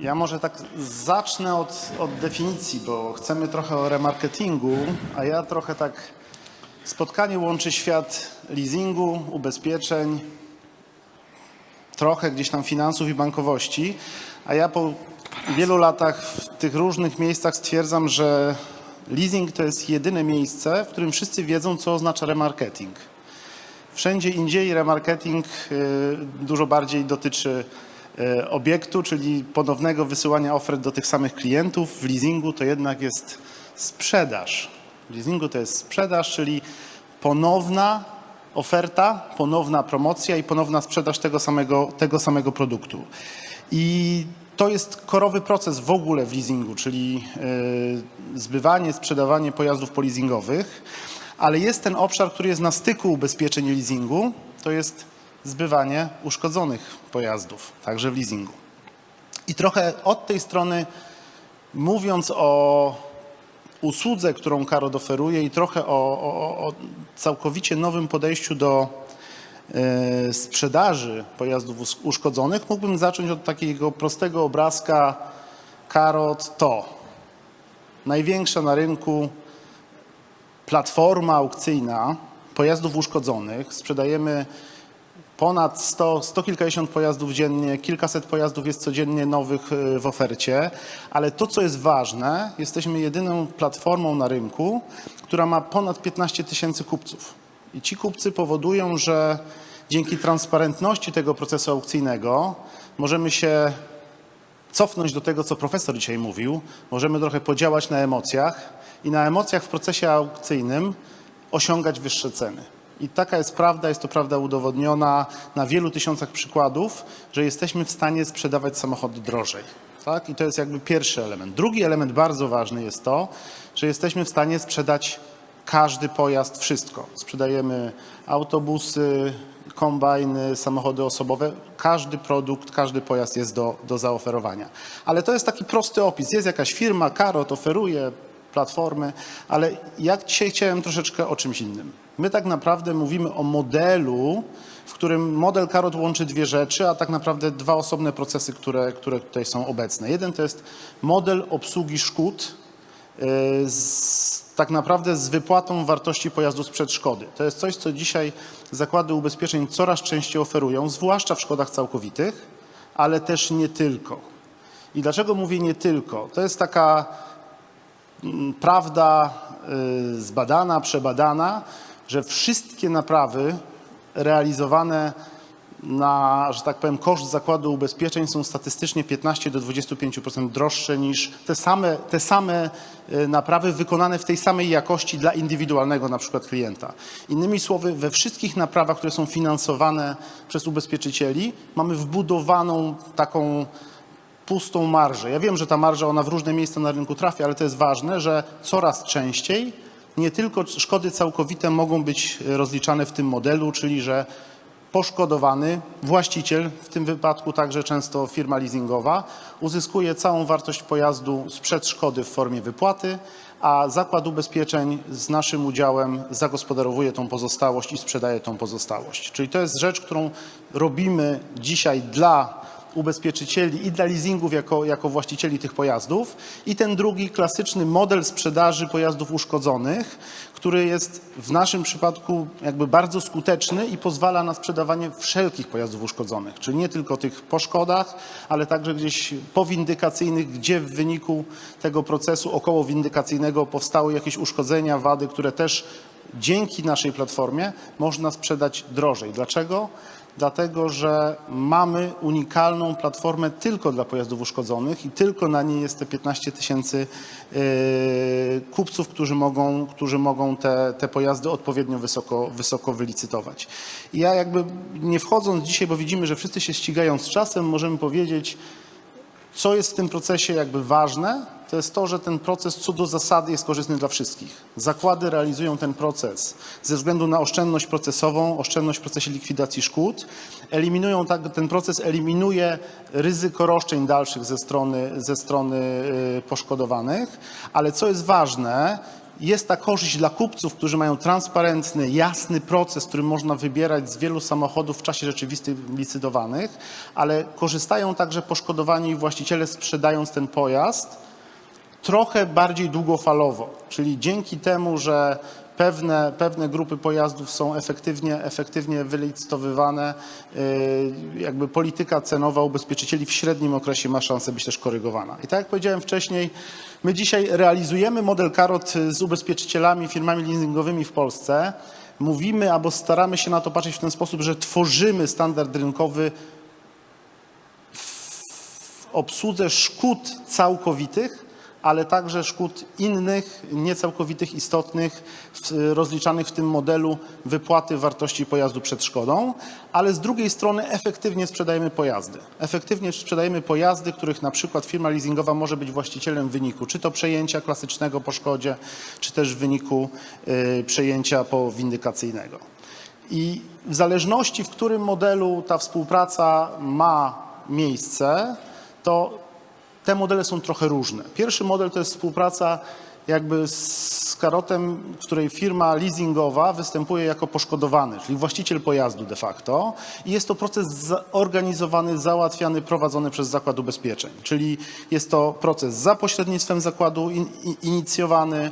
Ja może tak zacznę od, od definicji, bo chcemy trochę o remarketingu, a ja trochę tak spotkanie łączy świat leasingu, ubezpieczeń, trochę gdzieś tam finansów i bankowości, a ja po wielu latach w tych różnych miejscach stwierdzam, że leasing to jest jedyne miejsce, w którym wszyscy wiedzą, co oznacza remarketing. Wszędzie indziej remarketing y, dużo bardziej dotyczy obiektu, czyli ponownego wysyłania ofert do tych samych klientów. W leasingu to jednak jest sprzedaż. W leasingu to jest sprzedaż, czyli ponowna oferta, ponowna promocja i ponowna sprzedaż tego samego, tego samego produktu. I to jest korowy proces w ogóle w leasingu, czyli y, zbywanie, sprzedawanie pojazdów poleasingowych, ale jest ten obszar, który jest na styku ubezpieczeń leasingu, to jest zbywanie uszkodzonych pojazdów, także w leasingu. I trochę od tej strony, mówiąc o usłudze, którą Karot oferuje i trochę o, o, o całkowicie nowym podejściu do e, sprzedaży pojazdów us- uszkodzonych, mógłbym zacząć od takiego prostego obrazka Karot to największa na rynku platforma aukcyjna pojazdów uszkodzonych. Sprzedajemy ponad 100, 100 kilkadziesiąt pojazdów dziennie, kilkaset pojazdów jest codziennie nowych y, w ofercie, ale to, co jest ważne, jesteśmy jedyną platformą na rynku, która ma ponad 15 tysięcy kupców. I ci kupcy powodują, że dzięki transparentności tego procesu aukcyjnego możemy się cofnąć do tego, co profesor dzisiaj mówił. Możemy trochę podziałać na emocjach i na emocjach w procesie aukcyjnym osiągać wyższe ceny. I taka jest prawda, jest to prawda udowodniona na wielu tysiącach przykładów, że jesteśmy w stanie sprzedawać samochody drożej. Tak? I to jest jakby pierwszy element. Drugi element bardzo ważny jest to, że jesteśmy w stanie sprzedać każdy pojazd, wszystko. Sprzedajemy autobusy, kombajny, samochody osobowe. Każdy produkt, każdy pojazd jest do, do zaoferowania. Ale to jest taki prosty opis. Jest jakaś firma, Karot oferuje platformy, ale ja dzisiaj chciałem troszeczkę o czymś innym. My tak naprawdę mówimy o modelu, w którym model Karot łączy dwie rzeczy, a tak naprawdę dwa osobne procesy, które, które tutaj są obecne. Jeden to jest model obsługi szkód, y, z, tak naprawdę z wypłatą wartości pojazdu sprzed szkody. To jest coś, co dzisiaj zakłady ubezpieczeń coraz częściej oferują, zwłaszcza w szkodach całkowitych, ale też nie tylko. I dlaczego mówię nie tylko? To jest taka mm, prawda y, zbadana, przebadana, że wszystkie naprawy realizowane na, że tak powiem, koszt zakładu ubezpieczeń są statystycznie 15 do 25% droższe niż te same, te same y, naprawy wykonane w tej samej jakości dla indywidualnego na przykład klienta. Innymi słowy, we wszystkich naprawach, które są finansowane przez ubezpieczycieli, mamy wbudowaną taką pustą marżę. Ja wiem, że ta marża ona w różne miejsca na rynku trafia, ale to jest ważne, że coraz częściej nie tylko szkody całkowite mogą być rozliczane w tym modelu, czyli że poszkodowany, właściciel, w tym wypadku także często firma leasingowa, uzyskuje całą wartość pojazdu sprzed szkody w formie wypłaty, a zakład ubezpieczeń z naszym udziałem zagospodarowuje tą pozostałość i sprzedaje tą pozostałość. Czyli to jest rzecz, którą robimy dzisiaj dla ubezpieczycieli i dla leasingów jako, jako właścicieli tych pojazdów. I ten drugi klasyczny model sprzedaży pojazdów uszkodzonych, który jest w naszym przypadku jakby bardzo skuteczny i pozwala na sprzedawanie wszelkich pojazdów uszkodzonych, czyli nie tylko tych po szkodach, ale także gdzieś powindykacyjnych, gdzie w wyniku tego procesu okołowindykacyjnego powstały jakieś uszkodzenia, wady, które też dzięki naszej platformie można sprzedać drożej. Dlaczego? Dlatego, że mamy unikalną platformę tylko dla pojazdów uszkodzonych i tylko na niej jest te 15 tysięcy yy, kupców, którzy mogą, którzy mogą te, te pojazdy odpowiednio wysoko, wysoko wylicytować. I ja jakby nie wchodząc dzisiaj, bo widzimy, że wszyscy się ścigają z czasem, możemy powiedzieć, co jest w tym procesie jakby ważne, to jest to, że ten proces co do zasady jest korzystny dla wszystkich. Zakłady realizują ten proces ze względu na oszczędność procesową, oszczędność w procesie likwidacji szkód. Eliminują tak, ten proces eliminuje ryzyko roszczeń dalszych ze strony, ze strony y, poszkodowanych, ale co jest ważne, Jest ta korzyść dla kupców, którzy mają transparentny, jasny proces, który można wybierać z wielu samochodów w czasie rzeczywistym licytowanych, ale korzystają także poszkodowani właściciele sprzedając ten pojazd trochę bardziej długofalowo, czyli dzięki temu, że pewne, pewne grupy pojazdów są efektywnie, efektywnie wylicytowywane, yy, jakby polityka cenowa ubezpieczycieli w średnim okresie ma szansę być też korygowana. I tak jak powiedziałem wcześniej, my dzisiaj realizujemy model karot z ubezpieczycielami, firmami leasingowymi w Polsce. Mówimy albo staramy się na to patrzeć w ten sposób, że tworzymy standard rynkowy w obsłudze szkód całkowitych, ale także szkód innych, niecałkowitych, istotnych, rozliczanych w tym modelu wypłaty wartości pojazdu przed szkodą, ale z drugiej strony efektywnie sprzedajemy pojazdy. Efektywnie sprzedajemy pojazdy, których na przykład firma leasingowa może być właścicielem w wyniku czy to przejęcia klasycznego po szkodzie, czy też w wyniku y, przejęcia powindykacyjnego. I w zależności, w którym modelu ta współpraca ma miejsce, to te modele są trochę różne. Pierwszy model to jest współpraca jakby z karotem, w której firma leasingowa występuje jako poszkodowany, czyli właściciel pojazdu de facto. I jest to proces zorganizowany, załatwiany, prowadzony przez Zakład Ubezpieczeń. Czyli jest to proces za pośrednictwem zakładu in, i- inicjowany.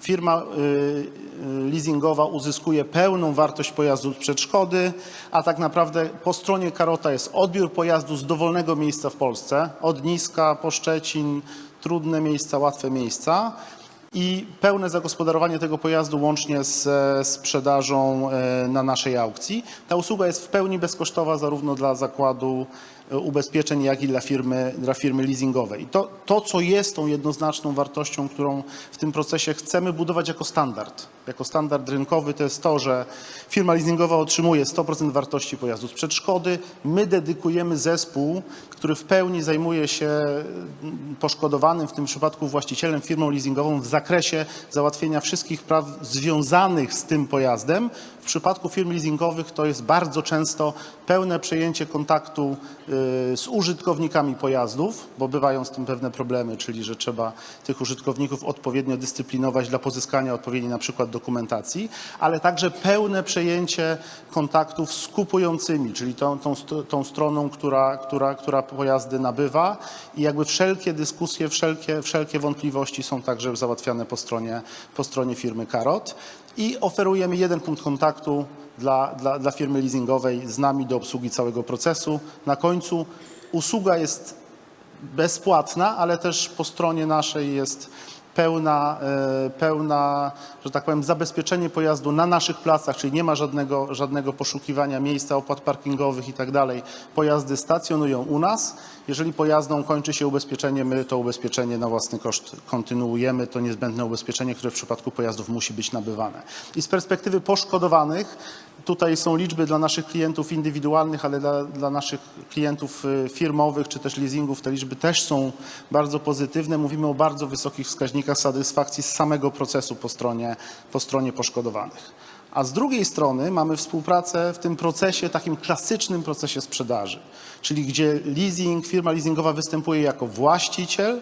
Firma y, y, leasingowa uzyskuje pełną wartość pojazdu sprzed szkody, a tak naprawdę po stronie karota jest odbiór pojazdu z dowolnego miejsca w Polsce, od Niska po Szczecin, trudne miejsca, łatwe miejsca i pełne zagospodarowanie tego pojazdu łącznie z sprzedażą e, na naszej aukcji. Ta usługa jest w pełni bezkosztowa zarówno dla zakładu ubezpieczeń, jak i dla firmy, dla firmy leasingowej. I to, to, co jest tą jednoznaczną wartością, którą w tym procesie chcemy budować jako standard, jako standard rynkowy, to jest to, że firma leasingowa otrzymuje 100% wartości pojazdu sprzed szkody. My dedykujemy zespół, który w pełni zajmuje się poszkodowanym, w tym przypadku właścicielem, firmą leasingową w zakresie załatwienia wszystkich praw związanych z tym pojazdem. W przypadku firm leasingowych to jest bardzo często pełne przejęcie kontaktu y, z użytkownikami pojazdów, bo bywają z tym pewne problemy, czyli że trzeba tych użytkowników odpowiednio dyscyplinować dla pozyskania odpowiedniej na przykład dokumentacji, ale także pełne przejęcie kontaktów z kupującymi, czyli tą, tą, tą stroną, która, która, która pojazdy nabywa i jakby wszelkie dyskusje, wszelkie, wszelkie wątpliwości są także załatwiane po stronie, po stronie firmy Karot i oferujemy jeden punkt kontaktu dla, dla, dla firmy leasingowej z nami do obsługi całego procesu. Na końcu usługa jest bezpłatna, ale też po stronie naszej jest pełna, e, pełna, że tak powiem, zabezpieczenie pojazdu na naszych placach, czyli nie ma żadnego, żadnego poszukiwania miejsca, opłat parkingowych i tak dalej. Pojazdy stacjonują u nas. Jeżeli pojazdom kończy się ubezpieczenie, my to ubezpieczenie na własny koszt kontynuujemy. To niezbędne ubezpieczenie, które w przypadku pojazdów musi być nabywane. I z perspektywy poszkodowanych, tutaj są liczby dla naszych klientów indywidualnych, ale dla, dla naszych klientów y, firmowych czy też leasingów te liczby też są bardzo pozytywne. Mówimy o bardzo wysokich wskaźnikach satysfakcji z samego procesu po stronie, po stronie poszkodowanych. A z drugiej strony mamy współpracę w tym procesie, takim klasycznym procesie sprzedaży, czyli gdzie leasing, firma leasingowa występuje jako właściciel,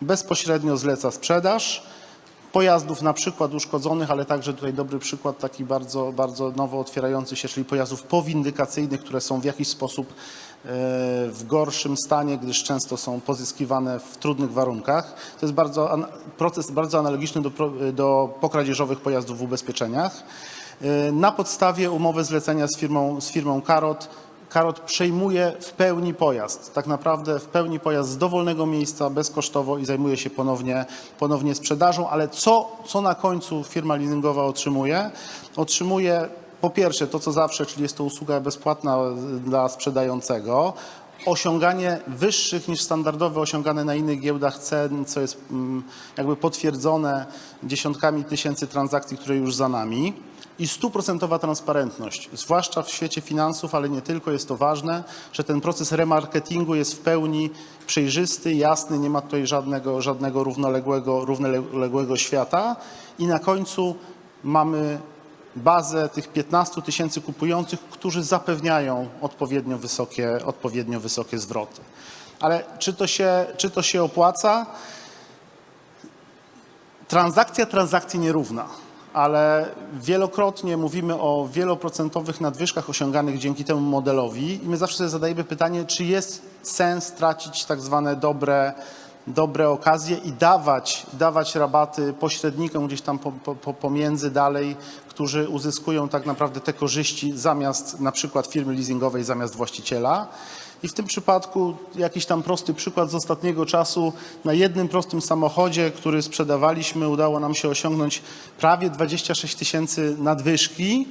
bezpośrednio zleca sprzedaż, pojazdów na przykład uszkodzonych, ale także tutaj dobry przykład taki bardzo, bardzo nowo otwierający się, czyli pojazdów powindykacyjnych, które są w jakiś sposób e, w gorszym stanie, gdyż często są pozyskiwane w trudnych warunkach. To jest bardzo, proces bardzo analogiczny do, do pokradzieżowych pojazdów w ubezpieczeniach. E, Na podstawie umowy zlecenia z firmą, z firmą Karot Karot przejmuje w pełni pojazd, tak naprawdę w pełni pojazd z dowolnego miejsca, bezkosztowo i zajmuje się ponownie, ponownie sprzedażą, ale co, co na końcu firma leasingowa otrzymuje? Otrzymuje po pierwsze to, co zawsze, czyli jest to usługa bezpłatna dla sprzedającego, osiąganie wyższych niż standardowe osiągane na innych giełdach cen, co jest mm, jakby potwierdzone dziesiątkami tysięcy transakcji, które już za nami i stuprocentowa transparentność, zwłaszcza w świecie finansów, ale nie tylko jest to ważne, że ten proces remarketingu jest w pełni przejrzysty, jasny, nie ma tutaj żadnego, żadnego równoległego, równoległego świata i na końcu mamy bazę tych 15 tysięcy kupujących, którzy zapewniają odpowiednio wysokie, odpowiednio wysokie zwroty. Ale czy to się, czy to się opłaca? Transakcja transakcji nierówna, ale wielokrotnie mówimy o wieloprocentowych nadwyżkach osiąganych dzięki temu modelowi i my zawsze sobie zadajemy pytanie, czy jest sens tracić tak zwane dobre, dobre okazje i dawać, dawać rabaty pośrednikom gdzieś tam po, po, po, pomiędzy dalej, którzy uzyskują tak naprawdę te korzyści zamiast na przykład firmy leasingowej, zamiast właściciela. I w tym przypadku jakiś tam prosty przykład z ostatniego czasu. Na jednym prostym samochodzie, który sprzedawaliśmy, udało nam się osiągnąć prawie 26 tysięcy nadwyżki,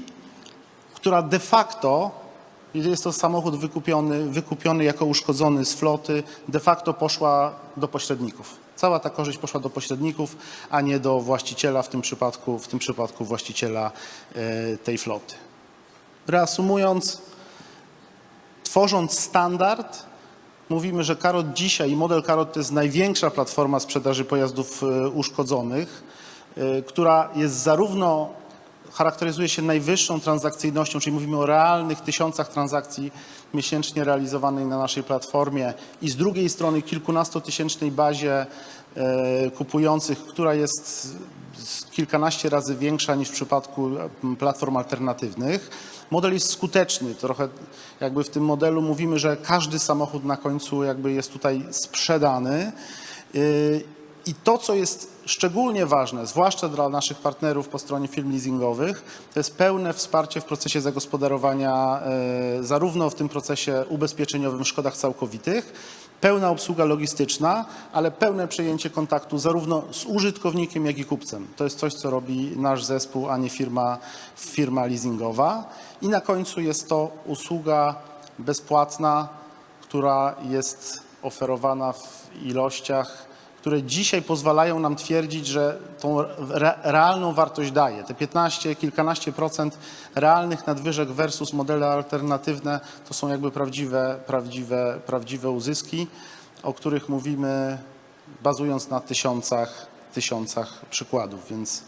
która de facto, jest to samochód wykupiony, wykupiony jako uszkodzony z floty, de facto poszła do pośredników. Cała ta korzyść poszła do pośredników, a nie do właściciela, w tym przypadku, w tym przypadku właściciela e, tej floty. Reasumując, tworząc standard, mówimy, że Karot dzisiaj, model Karot to jest największa platforma sprzedaży pojazdów e, uszkodzonych, e, która jest zarówno charakteryzuje się najwyższą transakcyjnością, czyli mówimy o realnych tysiącach transakcji miesięcznie realizowanej na naszej platformie i z drugiej strony kilkunastotysięcznej bazie kupujących, która jest kilkanaście razy większa niż w przypadku m, platform alternatywnych. Model jest skuteczny. Trochę jakby w tym modelu mówimy, że każdy samochód na końcu jakby jest tutaj sprzedany. I to, co jest szczególnie ważne, zwłaszcza dla naszych partnerów po stronie firm leasingowych, to jest pełne wsparcie w procesie zagospodarowania, e, zarówno w tym procesie ubezpieczeniowym w szkodach całkowitych, pełna obsługa logistyczna, ale pełne przejęcie kontaktu zarówno z użytkownikiem, jak i kupcem. To jest coś, co robi nasz zespół, a nie firma, firma leasingowa. I na końcu jest to usługa bezpłatna, która jest oferowana w ilościach, które dzisiaj pozwalają nam twierdzić, że tą re, realną wartość daje. Te 15, kilkanaście procent realnych nadwyżek versus modele alternatywne to są jakby prawdziwe, prawdziwe, prawdziwe uzyski, o których mówimy bazując na tysiącach, tysiącach przykładów, więc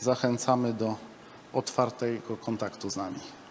zachęcamy do otwartego kontaktu z nami.